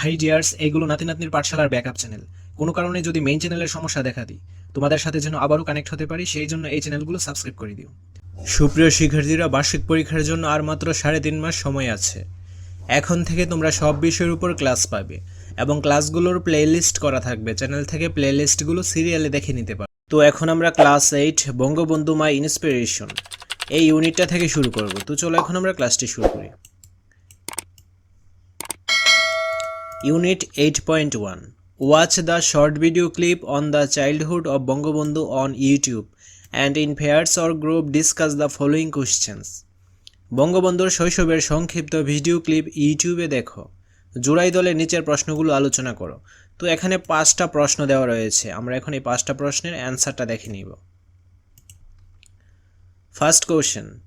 High dears এইগুলো নাতি নাতনির পাঠশালার ব্যাকআপ চ্যানেল কোনো কারণে যদি মেইন চ্যানেলের সমস্যা দেখা দিই, তোমাদের সাথে যেন আবারও কানেক্ট হতে পারি, সেই জন্য এই চ্যানেলগুলো সাবস্ক্রাইব করে দিও। সুপ্রিয় শিক্ষার্থীরা, বার্ষিক পরীক্ষার জন্য আর মাত্র সাড়ে তিন মাস সময় আছে। এখন থেকে তোমরা সব বিষয়ের উপর ক্লাস পাবে এবং ক্লাসগুলোর প্লেলিস্ট করা থাকবে। চ্যানেল থেকে প্লেলিস্টগুলো সিরিয়ালে দেখে নিতে পারো। তো এখন আমরা class eight Bangabandhu my inspiration. এই ইউনিটটা থেকে শুরু করব। তো চলো এখন আমরা ক্লাসটি শুরু করি। Unit 8.1 watch the short video clip on the childhood of Bangabandhu on YouTube and in pairs or group discuss the following questions. বঙ্গবন্ধুর শৈশবের সংক্ষিপ্ত ভিডিও ক্লিপ ইউটিউবে দেখো। জুড়াই দলে নিচের প্রশ্নগুলো আলোচনা করো। তো এখানে পাঁচটা প্রশ্ন দেওয়া রয়েছে। আমরা এখন এই পাঁচটা প্রশ্নের অ্যান্সারটা দেখে নিব। First question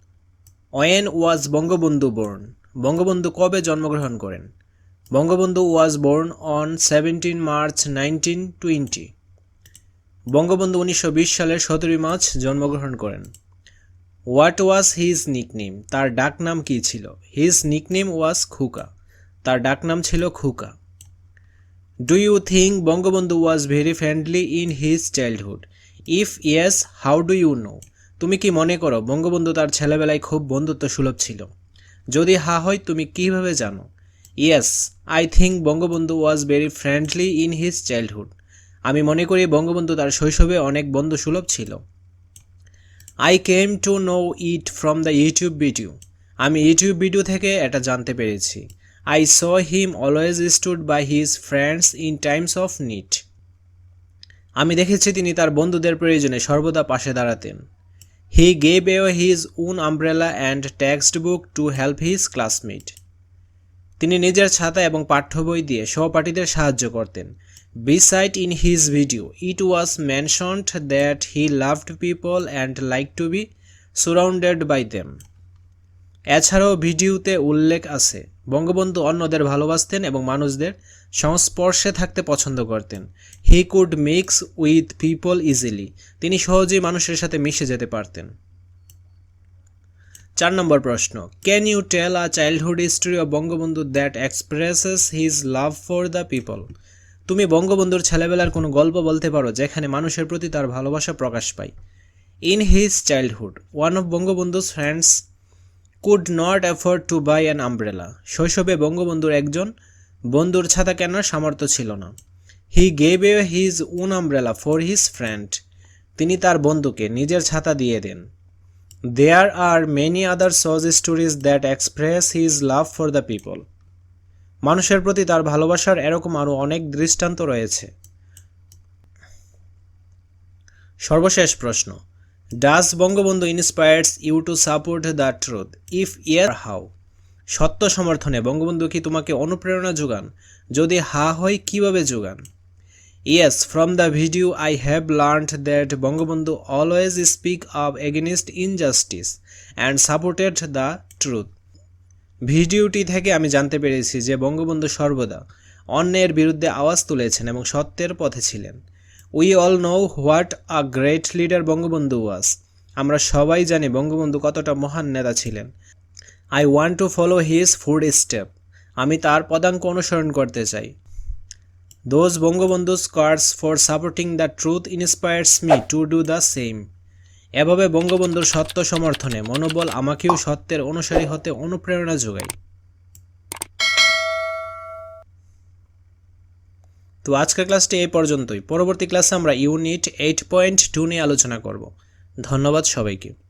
when was Bangabandhu born Bangabandhu কবে জন্মগ্রহণ করেন? Bangabandhu was born on seventeen March nineteen twenty Bangabandhu উনিশশো বিশ সালের সতেরোই মার্চ জন্মগ্রহণ করেন। হোয়াট ওয়াজ হিজ নিকনেম তার ডাকনাম কী ছিল? হিজ নিকনেম ওয়াজ খুকা তার ডাকনাম ছিল Khoka do you think Bangabandhu was very friendly in his childhood if yes how do you know তুমি কি মনে করো, বঙ্গবন্ধু তার ছেলেবেলায় খুব বন্ধুত্ব সুলভ ছিল? যদি হা হয়, তুমি কীভাবে জানো? Yes I think Bangabandhu was very friendly in his childhood আমি মনে করি বঙ্গবন্ধু তার শৈশবে অনেক বন্ধু সুলভ ছিল। I came to know it from the YouTube video আমি ইউটিউব ভিডিও থেকে এটা জানতে পেরেছি। I saw him always stood by his friends in times of need আমি দেখেছি তিনি তার বন্ধুদের প্রয়োজনে সর্বদা পাশে দাঁড়াতেন। He gave a his own umbrella and textbook to help his classmate তিনি নিজের ছাতা এবং পাঠ্য বই দিয়ে সহপাঠীদের সাহায্য করতেন। Beside in his video it was mentioned that he loved people and like to be surrounded by them এছাড়াও ভিডিওতে উল্লেখ আছে, বঙ্গবন্ধু অন্যদের ভালোবাসতেন এবং মানুষদের সংস্পর্শে থাকতে পছন্দ করতেন। He could mix with people easily তিনি সহজেই মানুষের সাথে মিশে যেতে পারতেন। চার নম্বর প্রশ্ন can you tell a childhood history of Bangabandhu that expresses his love for the people তুমি বঙ্গবন্ধুর ছেলেবেলার কোনো গল্প বলতে পারো যেখানে মানুষের প্রতি তার ভালোবাসা প্রকাশ পায়। In his childhood one of Bangabandhu's friends could not afford to buy an umbrella শৈশবে বঙ্গবন্ধুর একজন বন্ধুর ছাতা কেনার সামর্থ্য ছিল না। He gave a his own umbrella for his friend তিনি তার বন্ধুকে নিজের ছাতা দিয়ে দেন। দেয়ার are many other such stories that express his love for the people মানুষের প্রতি তার ভালোবাসার এরকম আরও অনেক দৃষ্টান্ত রয়েছে। সর্বশেষ প্রশ্ন। Does Bangabandhu inspires you to support the truth if yeah how সত্য সমর্থনে বঙ্গবন্ধু কি তোমাকে অনুপ্রেরণা যোগান? যদি হা হয়, কীভাবে যোগান? Yes from the video I have learned that Bangabandhu always speak up against injustice and supported the truth ভিডিওটি থেকে আমি জানতে পেরেছি যে বঙ্গবন্ধু সর্বদা অন্যের বিরুদ্ধে আওয়াজ তুলেছেন এবং সত্যের পথে ছিলেন। We all know what a great leader Bangabandhu was আমরা সবাই জানি বঙ্গবন্ধু কতটা মহান নেতা ছিলেন। I want to follow his footstep আমি তার পদাঙ্ক অনুসরণ করতে চাই। Those Bangabandhu squares for supporting the truth inspires me to do the same এভাবে বঙ্গবন্ধুর সত্য সমর্থনে মনোবল আমাকেও সত্যের অনুসারী হতে অনুপ্রেরণা যোগায়। তো আজকের ক্লাসটি এই পর্যন্তই। পরবর্তী ক্লাসে আমরা ইউনিট এইট পয়েন্ট টু নিয়ে আলোচনা করব। ধন্যবাদ সবাইকে।